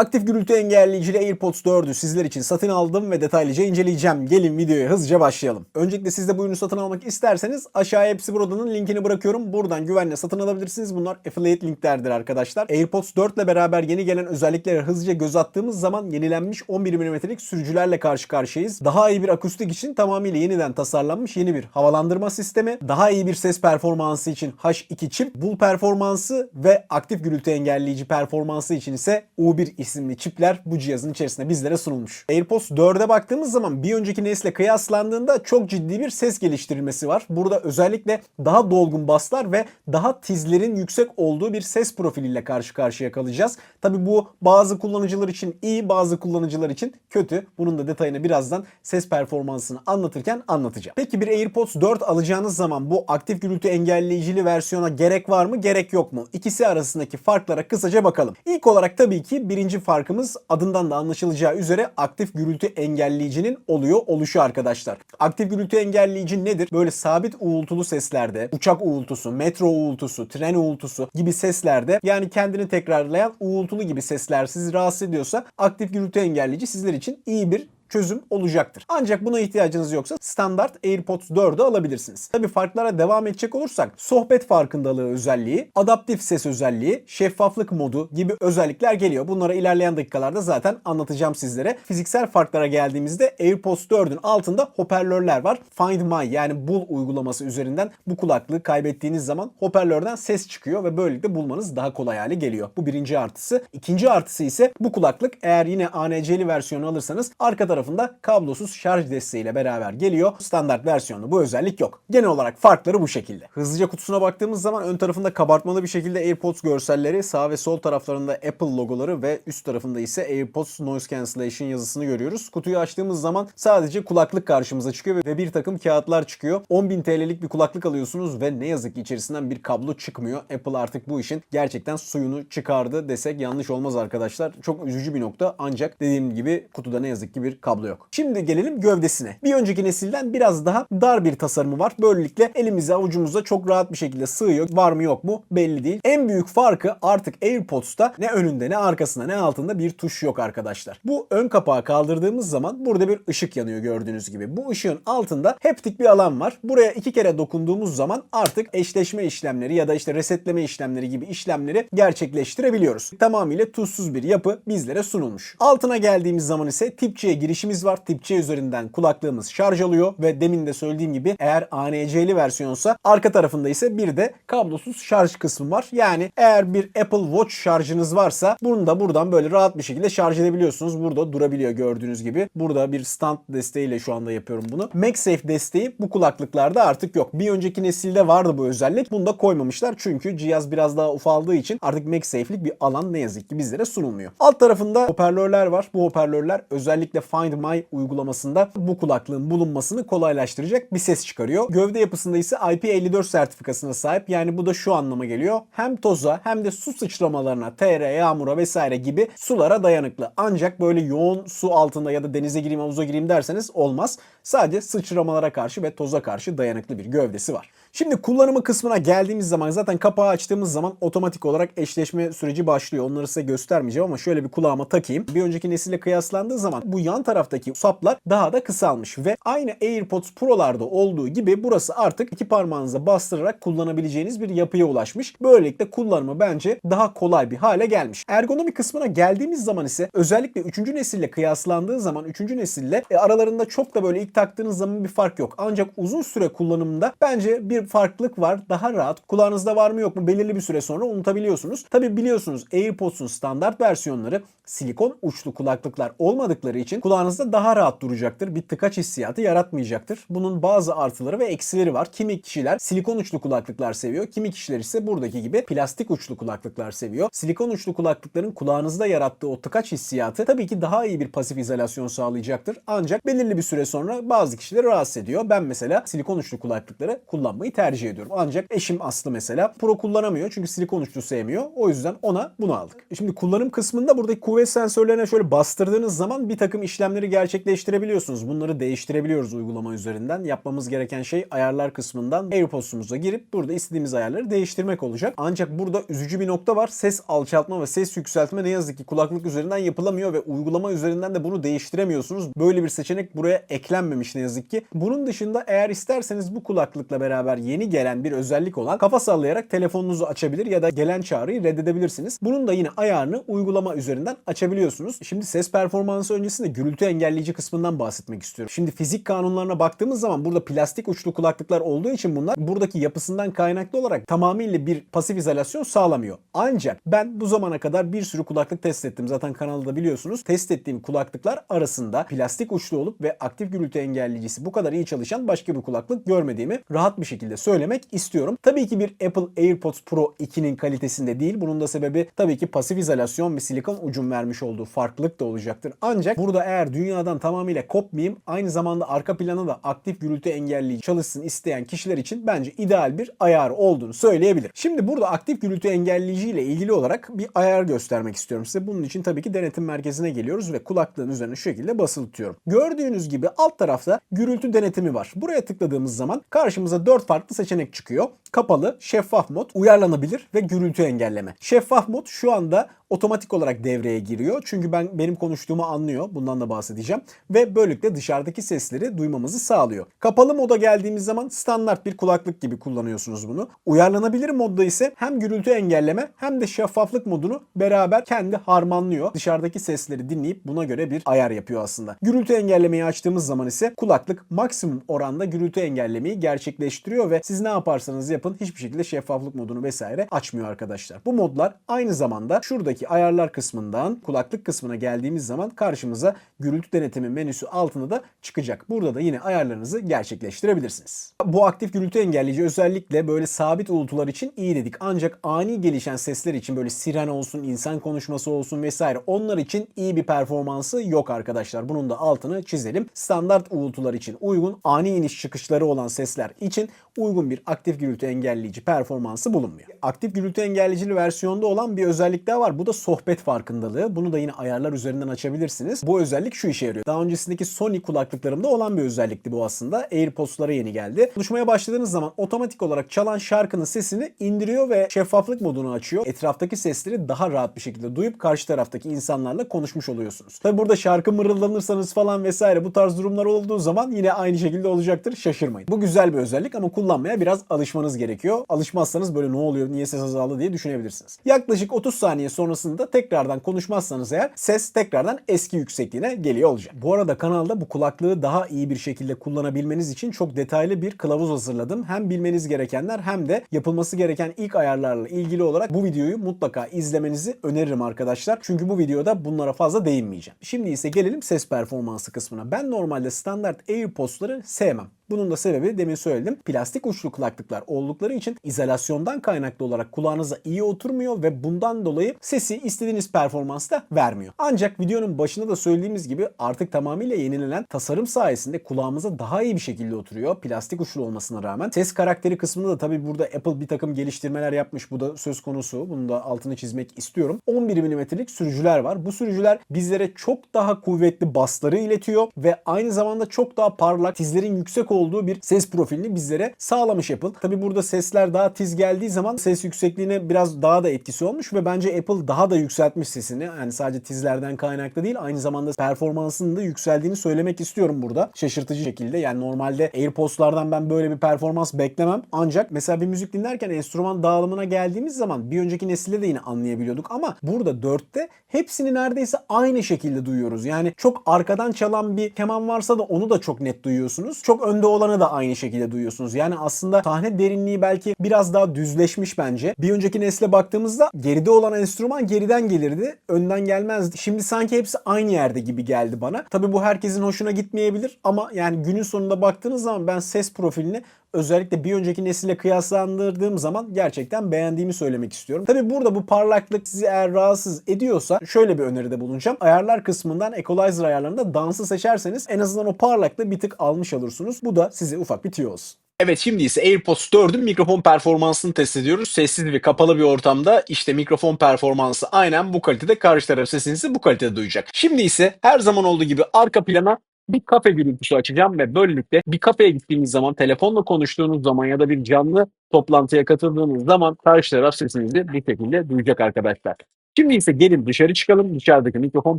Aktif gürültü engelleyicili AirPods 4'ü sizler için satın aldım ve detaylıca inceleyeceğim. Gelin videoya hızlıca başlayalım. Öncelikle siz de bu ürünü satın almak isterseniz aşağıya hepsi buradanın linkini bırakıyorum. Buradan güvenle satın alabilirsiniz. Bunlar affiliate linklerdir arkadaşlar. AirPods 4 ile beraber yeni gelen özelliklere hızlıca göz attığımız zaman yenilenmiş 11 mm'lik sürücülerle karşı karşıyayız. Daha iyi bir akustik için tamamıyla yeniden tasarlanmış yeni bir havalandırma sistemi. Daha iyi bir ses performansı için H2 çip, Bull performansı ve aktif gürültü engelleyici performansı için ise U1 isimli çipler bu cihazın içerisinde bizlere sunulmuş. AirPods 4'e baktığımız zaman bir önceki nesle kıyaslandığında çok ciddi bir ses geliştirilmesi var. Burada özellikle daha dolgun baslar ve daha tizlerin yüksek olduğu bir ses profiliyle karşı karşıya kalacağız. Tabi bu bazı kullanıcılar için iyi, bazı kullanıcılar için kötü. Bunun da detayını birazdan ses performansını anlatırken anlatacağım. Peki bir AirPods 4 alacağınız zaman bu aktif gürültü engelleyicili versiyona gerek var mı, gerek yok mu? İkisi arasındaki farklara kısaca bakalım. İlk olarak tabii ki birinci farkımız adından da anlaşılacağı üzere aktif gürültü engelleyicinin oluyor oluşu arkadaşlar. Aktif gürültü engelleyici nedir? Böyle sabit uğultulu seslerde, uçak uğultusu, metro uğultusu, tren uğultusu gibi seslerde yani kendini tekrarlayan uğultulu gibi sesler sizi rahatsız ediyorsa aktif gürültü engelleyici sizler için iyi bir çözüm olacaktır. Ancak buna ihtiyacınız yoksa standart AirPods 4'ü alabilirsiniz. Tabi farklara devam edecek olursak sohbet farkındalığı özelliği, adaptif ses özelliği, şeffaflık modu gibi özellikler geliyor. Bunlara ilerleyen dakikalarda zaten anlatacağım sizlere. Fiziksel farklara geldiğimizde AirPods 4'ün altında hoparlörler var. Find My yani bul uygulaması üzerinden bu kulaklığı kaybettiğiniz zaman hoparlörden ses çıkıyor ve böylelikle bulmanız daha kolay hale geliyor. Bu birinci artısı. İkinci artısı ise bu kulaklık eğer yine ANC'li versiyonu alırsanız arka tarafında kablosuz şarj desteğiyle beraber geliyor. Standart versiyonda bu özellik yok. Genel olarak farkları bu şekilde. Hızlıca kutusuna baktığımız zaman ön tarafında kabartmalı bir şekilde AirPods görselleri, sağ ve sol taraflarında Apple logoları ve üst tarafında ise AirPods Noise Cancellation yazısını görüyoruz. Kutuyu açtığımız zaman sadece kulaklık karşımıza çıkıyor ve bir takım kağıtlar çıkıyor. 10.000 TL'lik bir kulaklık alıyorsunuz ve ne yazık ki içerisinden bir kablo çıkmıyor. Apple artık bu işin gerçekten suyunu çıkardı desek yanlış olmaz arkadaşlar. Çok üzücü bir nokta ancak dediğim gibi kutuda ne yazık ki bir kablo yok. Şimdi gelelim gövdesine. Bir önceki nesilden biraz daha dar bir tasarımı var. Böylelikle elimize avucumuza çok rahat bir şekilde sığıyor. Var mı yok mu belli değil. En büyük farkı artık AirPods'ta ne önünde ne arkasında ne altında bir tuş yok arkadaşlar. Bu ön kapağı kaldırdığımız zaman burada bir ışık yanıyor gördüğünüz gibi. Bu ışığın altında heptik bir alan var. Buraya iki kere dokunduğumuz zaman artık eşleşme işlemleri ya da işte resetleme işlemleri gibi işlemleri gerçekleştirebiliyoruz. Tamamıyla tuzsuz bir yapı bizlere sunulmuş. Altına geldiğimiz zaman ise tip C girişimiz var. Tip C üzerinden kulaklığımız şarj alıyor ve demin de söylediğim gibi eğer ANC'li versiyonsa arka tarafında ise bir de kablosuz şarj kısmı var. Yani eğer bir Apple Watch şarjınız varsa bunu da buradan böyle rahat bir şekilde şarj edebiliyorsunuz. Burada durabiliyor gördüğünüz gibi. Burada bir stand desteğiyle şu anda yapıyorum bunu. MagSafe desteği bu kulaklıklarda artık yok. Bir önceki nesilde vardı bu özellik. Bunu da koymamışlar çünkü cihaz biraz daha ufaldığı için artık MagSafe'lik bir alan ne yazık ki bizlere sunulmuyor. Alt tarafında hoparlörler var. Bu hoparlörler özellikle Find My uygulamasında bu kulaklığın bulunmasını kolaylaştıracak bir ses çıkarıyor. Gövde yapısında ise IP54 sertifikasına sahip. Yani bu da şu anlama geliyor. Hem toza hem de su sıçramalarına, TR, yağmura vesaire gibi sulara dayanıklı. Ancak böyle yoğun su altında ya da denize gireyim, havuza gireyim derseniz olmaz. Sadece sıçramalara karşı ve toza karşı dayanıklı bir gövdesi var. Şimdi kullanımı kısmına geldiğimiz zaman zaten kapağı açtığımız zaman otomatik olarak eşleşme süreci başlıyor. Onları size göstermeyeceğim ama şöyle bir kulağıma takayım. Bir önceki nesille kıyaslandığı zaman bu yan taraftaki saplar daha da kısalmış ve aynı AirPods Pro'larda olduğu gibi burası artık iki parmağınıza bastırarak kullanabileceğiniz bir yapıya ulaşmış. Böylelikle kullanımı bence daha kolay bir hale gelmiş. Ergonomi kısmına geldiğimiz zaman ise özellikle 3. nesille kıyaslandığı zaman 3. nesille e, aralarında çok da böyle ilk taktığınız zaman bir fark yok. Ancak uzun süre kullanımında bence bir farklılık var. Daha rahat. Kulağınızda var mı yok mu belirli bir süre sonra unutabiliyorsunuz. Tabi biliyorsunuz AirPods'un standart versiyonları silikon uçlu kulaklıklar olmadıkları için kulağınızda daha rahat duracaktır. Bir tıkaç hissiyatı yaratmayacaktır. Bunun bazı artıları ve eksileri var. Kimi kişiler silikon uçlu kulaklıklar seviyor. Kimi kişiler ise buradaki gibi plastik uçlu kulaklıklar seviyor. Silikon uçlu kulaklıkların kulağınızda yarattığı o tıkaç hissiyatı tabii ki daha iyi bir pasif izolasyon sağlayacaktır. Ancak belirli bir süre sonra bazı kişileri rahatsız ediyor. Ben mesela silikon uçlu kulaklıkları kullanmayı tercih ediyorum. Ancak eşim Aslı mesela Pro kullanamıyor çünkü silikon uçlu sevmiyor. O yüzden ona bunu aldık. Şimdi kullanım kısmında buradaki kuvvet sensörlerine şöyle bastırdığınız zaman bir takım işlemler işlemleri gerçekleştirebiliyorsunuz. Bunları değiştirebiliyoruz uygulama üzerinden. Yapmamız gereken şey ayarlar kısmından AirPods'umuza girip burada istediğimiz ayarları değiştirmek olacak. Ancak burada üzücü bir nokta var. Ses alçaltma ve ses yükseltme ne yazık ki kulaklık üzerinden yapılamıyor ve uygulama üzerinden de bunu değiştiremiyorsunuz. Böyle bir seçenek buraya eklenmemiş ne yazık ki. Bunun dışında eğer isterseniz bu kulaklıkla beraber yeni gelen bir özellik olan kafa sallayarak telefonunuzu açabilir ya da gelen çağrıyı reddedebilirsiniz. Bunun da yine ayarını uygulama üzerinden açabiliyorsunuz. Şimdi ses performansı öncesinde gürültü engelleyici kısmından bahsetmek istiyorum. Şimdi fizik kanunlarına baktığımız zaman burada plastik uçlu kulaklıklar olduğu için bunlar buradaki yapısından kaynaklı olarak tamamıyla bir pasif izolasyon sağlamıyor. Ancak ben bu zamana kadar bir sürü kulaklık test ettim. Zaten kanalda biliyorsunuz. Test ettiğim kulaklıklar arasında plastik uçlu olup ve aktif gürültü engelleyicisi bu kadar iyi çalışan başka bir kulaklık görmediğimi rahat bir şekilde söylemek istiyorum. Tabii ki bir Apple AirPods Pro 2'nin kalitesinde değil. Bunun da sebebi tabii ki pasif izolasyon ve silikon ucun vermiş olduğu farklılık da olacaktır. Ancak burada eğer dünyadan tamamıyla kopmayayım aynı zamanda arka plana da aktif gürültü engelleyici çalışsın isteyen kişiler için bence ideal bir ayar olduğunu söyleyebilirim. Şimdi burada aktif gürültü engelleyici ile ilgili olarak bir ayar göstermek istiyorum size. Bunun için tabii ki denetim merkezine geliyoruz ve kulaklığın üzerine şu şekilde basılı tutuyorum. Gördüğünüz gibi alt tarafta gürültü denetimi var. Buraya tıkladığımız zaman karşımıza 4 farklı seçenek çıkıyor. Kapalı, şeffaf mod, uyarlanabilir ve gürültü engelleme. Şeffaf mod şu anda otomatik olarak devreye giriyor. Çünkü ben benim konuştuğumu anlıyor. Bundan da bahsedeceğim. Ve böylelikle dışarıdaki sesleri duymamızı sağlıyor. Kapalı moda geldiğimiz zaman standart bir kulaklık gibi kullanıyorsunuz bunu. Uyarlanabilir modda ise hem gürültü engelleme hem de şeffaflık modunu beraber kendi harmanlıyor. Dışarıdaki sesleri dinleyip buna göre bir ayar yapıyor aslında. Gürültü engellemeyi açtığımız zaman ise kulaklık maksimum oranda gürültü engellemeyi gerçekleştiriyor ve siz ne yaparsanız yapın hiçbir şekilde şeffaflık modunu vesaire açmıyor arkadaşlar. Bu modlar aynı zamanda şuradaki ayarlar kısmından kulaklık kısmına geldiğimiz zaman karşımıza gürültü denetimi menüsü altında da çıkacak. Burada da yine ayarlarınızı gerçekleştirebilirsiniz. Bu aktif gürültü engelleyici özellikle böyle sabit uğultular için iyi dedik. Ancak ani gelişen sesler için böyle siren olsun, insan konuşması olsun vesaire onlar için iyi bir performansı yok arkadaşlar. Bunun da altını çizelim. Standart uğultular için uygun, ani iniş çıkışları olan sesler için uygun bir aktif gürültü engelleyici performansı bulunmuyor. Aktif gürültü engelleyicili versiyonda olan bir özellik daha var. Bu da sohbet farkındalığı. Bunu da yine ayarlar üzerinden açabilirsiniz. Bu özellik şu işe yarıyor. Daha öncesindeki Sony kulaklıklarımda olan bir özellikti bu aslında. AirPods'lara yeni geldi. Konuşmaya başladığınız zaman otomatik olarak çalan şarkının sesini indiriyor ve şeffaflık modunu açıyor. Etraftaki sesleri daha rahat bir şekilde duyup karşı taraftaki insanlarla konuşmuş oluyorsunuz. Tabi burada şarkı mırıldanırsanız falan vesaire bu tarz durumlar olduğu zaman yine aynı şekilde olacaktır. Şaşırmayın. Bu güzel bir özellik ama kullanmaya biraz alışmanız gerekiyor. Alışmazsanız böyle ne oluyor, niye ses azaldı diye düşünebilirsiniz. Yaklaşık 30 saniye sonrasında tekrardan konuşmazsanız eğer ses tekrardan eski yüksekliğine geliyor olacak. Bu arada kanalda bu kulaklığı daha iyi bir şekilde kullanabilmeniz için çok detaylı bir kılavuz hazırladım. Hem bilmeniz gerekenler hem de yapılması gereken ilk ayarlarla ilgili olarak bu videoyu mutlaka izlemenizi öneririm arkadaşlar. Çünkü bu videoda bunlara fazla değinmeyeceğim. Şimdi ise gelelim ses performansı kısmına. Ben normalde standart AirPods'ları sevmem. Bunun da sebebi demin söyledim. Plastik uçlu kulaklıklar oldukları için izolasyondan kaynaklı olarak kulağınıza iyi oturmuyor ve bundan dolayı sesi istediğiniz performansta vermiyor. Ancak videonun başında da söylediğimiz gibi artık tamamıyla yenilenen tasarım sayesinde kulağımıza daha iyi bir şekilde oturuyor. Plastik uçlu olmasına rağmen. Ses karakteri kısmında da tabii burada Apple bir takım geliştirmeler yapmış. Bu da söz konusu. Bunu da altını çizmek istiyorum. 11 mm'lik sürücüler var. Bu sürücüler bizlere çok daha kuvvetli basları iletiyor ve aynı zamanda çok daha parlak, tizlerin yüksek olduğu bir ses profilini bizlere sağlamış Apple. Tabi burada sesler daha tiz geldiği zaman ses yüksekliğine biraz daha da etkisi olmuş ve bence Apple daha da yükseltmiş sesini. Yani sadece tizlerden kaynaklı değil aynı zamanda performansının da yükseldiğini söylemek istiyorum burada. Şaşırtıcı şekilde yani normalde AirPods'lardan ben böyle bir performans beklemem. Ancak mesela bir müzik dinlerken enstrüman dağılımına geldiğimiz zaman bir önceki nesilde de yine anlayabiliyorduk ama burada 4'te hepsini neredeyse aynı şekilde duyuyoruz. Yani çok arkadan çalan bir keman varsa da onu da çok net duyuyorsunuz. Çok önde olanı da aynı şekilde duyuyorsunuz. Yani aslında sahne derinliği belki biraz daha düzleşmiş bence. Bir önceki nesle baktığımızda geride olan enstrüman geriden gelirdi. Önden gelmezdi. Şimdi sanki hepsi aynı yerde gibi geldi bana. Tabi bu herkesin hoşuna gitmeyebilir ama yani günün sonunda baktığınız zaman ben ses profilini özellikle bir önceki nesille kıyaslandırdığım zaman gerçekten beğendiğimi söylemek istiyorum. Tabi burada bu parlaklık sizi eğer rahatsız ediyorsa şöyle bir öneride bulunacağım. Ayarlar kısmından equalizer ayarlarında dansı seçerseniz en azından o parlaklığı bir tık almış olursunuz. Bu da size ufak bir tüyo olsun. Evet şimdi ise AirPods 4'ün mikrofon performansını test ediyoruz. Sessiz ve kapalı bir ortamda işte mikrofon performansı aynen bu kalitede karşı taraf sesinizi bu kalitede duyacak. Şimdi ise her zaman olduğu gibi arka plana bir kafe gürültüsü açacağım ve böylelikle bir kafeye gittiğiniz zaman, telefonla konuştuğunuz zaman ya da bir canlı toplantıya katıldığınız zaman karşı taraf sesinizi bir şekilde duyacak arkadaşlar. Şimdi ise gelin dışarı çıkalım. Dışarıdaki mikrofon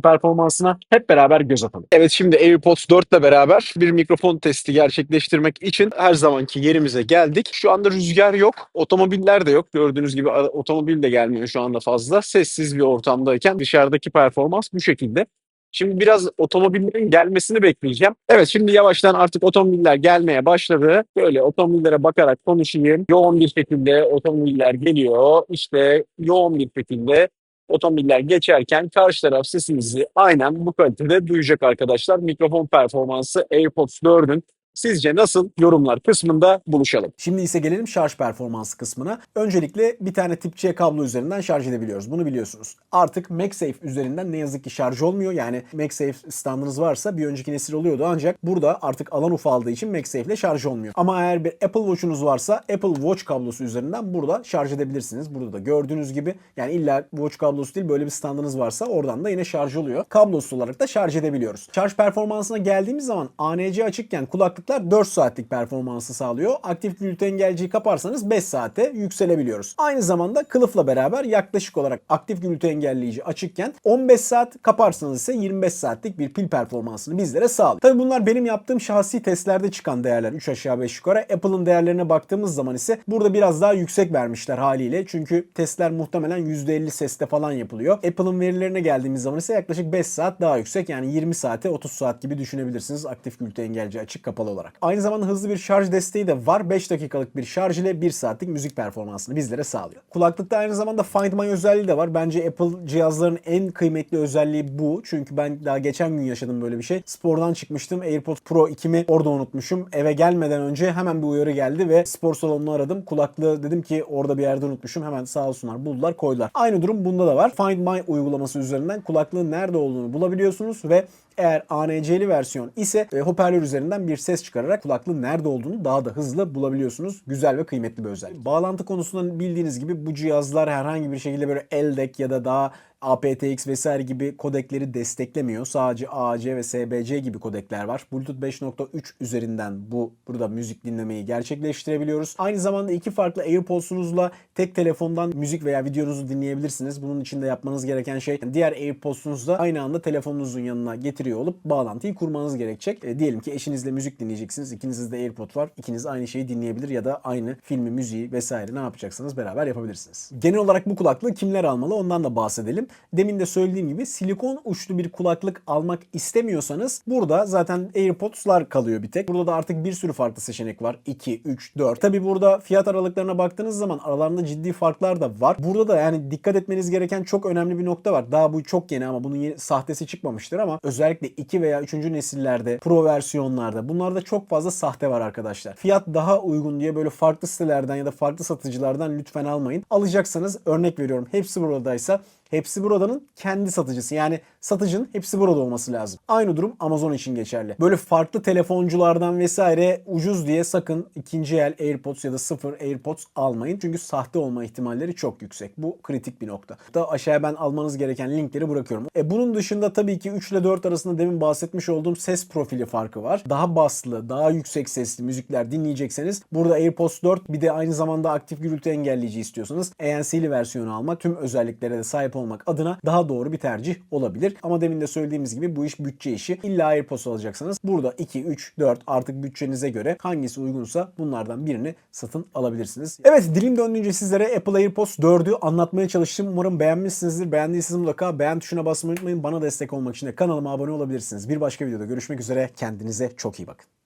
performansına hep beraber göz atalım. Evet şimdi AirPods 4 ile beraber bir mikrofon testi gerçekleştirmek için her zamanki yerimize geldik. Şu anda rüzgar yok. Otomobiller de yok. Gördüğünüz gibi otomobil de gelmiyor şu anda fazla. Sessiz bir ortamdayken dışarıdaki performans bu şekilde. Şimdi biraz otomobillerin gelmesini bekleyeceğim. Evet şimdi yavaştan artık otomobiller gelmeye başladı. Böyle otomobillere bakarak konuşayım. Yoğun bir şekilde otomobiller geliyor. İşte yoğun bir şekilde otomobiller geçerken karşı taraf sesinizi aynen bu kalitede duyacak arkadaşlar. Mikrofon performansı AirPods 4'ün sizce nasıl yorumlar kısmında buluşalım. Şimdi ise gelelim şarj performansı kısmına. Öncelikle bir tane tip C kablo üzerinden şarj edebiliyoruz. Bunu biliyorsunuz. Artık MagSafe üzerinden ne yazık ki şarj olmuyor. Yani MagSafe standınız varsa bir önceki nesil oluyordu ancak burada artık alan ufaldığı için MagSafe ile şarj olmuyor. Ama eğer bir Apple Watch'unuz varsa Apple Watch kablosu üzerinden burada şarj edebilirsiniz. Burada da gördüğünüz gibi yani illa Watch kablosu değil böyle bir standınız varsa oradan da yine şarj oluyor. Kablosuz olarak da şarj edebiliyoruz. Şarj performansına geldiğimiz zaman ANC açıkken kulaklıklar 4 saatlik performansı sağlıyor. Aktif gürültü engelciyi kaparsanız 5 saate yükselebiliyoruz. Aynı zamanda kılıfla beraber yaklaşık olarak aktif gürültü engelleyici açıkken 15 saat kaparsanız ise 25 saatlik bir pil performansını bizlere sağlıyor. Tabi bunlar benim yaptığım şahsi testlerde çıkan değerler 3 aşağı 5 yukarı. Apple'ın değerlerine baktığımız zaman ise burada biraz daha yüksek vermişler haliyle. Çünkü testler muhtemelen %50 seste falan yapılıyor. Apple'ın verilerine geldiğimiz zaman ise yaklaşık 5 saat daha yüksek. Yani 20 saate 30 saat gibi düşünebilirsiniz aktif gürültü engelci açık kapalı olarak. Aynı zamanda hızlı bir şarj desteği de var. 5 dakikalık bir şarj ile 1 saatlik müzik performansını bizlere sağlıyor. Kulaklıkta aynı zamanda Find My özelliği de var. Bence Apple cihazların en kıymetli özelliği bu. Çünkü ben daha geçen gün yaşadım böyle bir şey. Spordan çıkmıştım. AirPods Pro 2'mi orada unutmuşum. Eve gelmeden önce hemen bir uyarı geldi ve spor salonunu aradım. Kulaklığı dedim ki orada bir yerde unutmuşum. Hemen sağ olsunlar buldular koydular. Aynı durum bunda da var. Find My uygulaması üzerinden kulaklığın nerede olduğunu bulabiliyorsunuz ve eğer ANC'li versiyon ise e, hoparlör üzerinden bir ses çıkararak kulaklığın nerede olduğunu daha da hızlı bulabiliyorsunuz. Güzel ve kıymetli bir özellik. Bağlantı konusunda bildiğiniz gibi bu cihazlar herhangi bir şekilde böyle LDAC ya da daha aptX vesaire gibi kodekleri desteklemiyor. Sadece AC ve SBC gibi kodekler var. Bluetooth 5.3 üzerinden bu burada müzik dinlemeyi gerçekleştirebiliyoruz. Aynı zamanda iki farklı AirPods'unuzla tek telefondan müzik veya videonuzu dinleyebilirsiniz. Bunun için de yapmanız gereken şey diğer AirPods'unuzla aynı anda telefonunuzun yanına getiriyor olup bağlantıyı kurmanız gerekecek. E, diyelim ki eşinizle müzik dinleyeceksiniz. İkinizde de AirPod var. İkiniz aynı şeyi dinleyebilir ya da aynı filmi, müziği vesaire ne yapacaksanız beraber yapabilirsiniz. Genel olarak bu kulaklığı kimler almalı ondan da bahsedelim. Demin de söylediğim gibi silikon uçlu bir kulaklık almak istemiyorsanız burada zaten AirPods'lar kalıyor bir tek. Burada da artık bir sürü farklı seçenek var. 2, 3, 4. Tabi burada fiyat aralıklarına baktığınız zaman aralarında ciddi farklar da var. Burada da yani dikkat etmeniz gereken çok önemli bir nokta var. Daha bu çok yeni ama bunun yeni, sahtesi çıkmamıştır ama özellikle 2 veya 3. nesillerde Pro versiyonlarda bunlarda çok fazla sahte var arkadaşlar. Fiyat daha uygun diye böyle farklı sitelerden ya da farklı satıcılardan lütfen almayın. Alacaksanız örnek veriyorum hepsi buradaysa Hepsi buradanın kendi satıcısı. Yani satıcının hepsi burada olması lazım. Aynı durum Amazon için geçerli. Böyle farklı telefonculardan vesaire ucuz diye sakın ikinci el AirPods ya da sıfır AirPods almayın. Çünkü sahte olma ihtimalleri çok yüksek. Bu kritik bir nokta. Da aşağıya ben almanız gereken linkleri bırakıyorum. E bunun dışında tabii ki 3 ile 4 arasında demin bahsetmiş olduğum ses profili farkı var. Daha baslı, daha yüksek sesli müzikler dinleyecekseniz burada AirPods 4 bir de aynı zamanda aktif gürültü engelleyici istiyorsanız ANC'li versiyonu almak tüm özelliklere de sahip olmak adına daha doğru bir tercih olabilir. Ama demin de söylediğimiz gibi bu iş bütçe işi. İlla AirPods alacaksanız burada 2, 3, 4 artık bütçenize göre hangisi uygunsa bunlardan birini satın alabilirsiniz. Evet dilim döndüğünce sizlere Apple AirPods 4'ü anlatmaya çalıştım. Umarım beğenmişsinizdir. Beğendiyseniz mutlaka beğen tuşuna basmayı unutmayın. Bana destek olmak için de kanalıma abone olabilirsiniz. Bir başka videoda görüşmek üzere. Kendinize çok iyi bakın.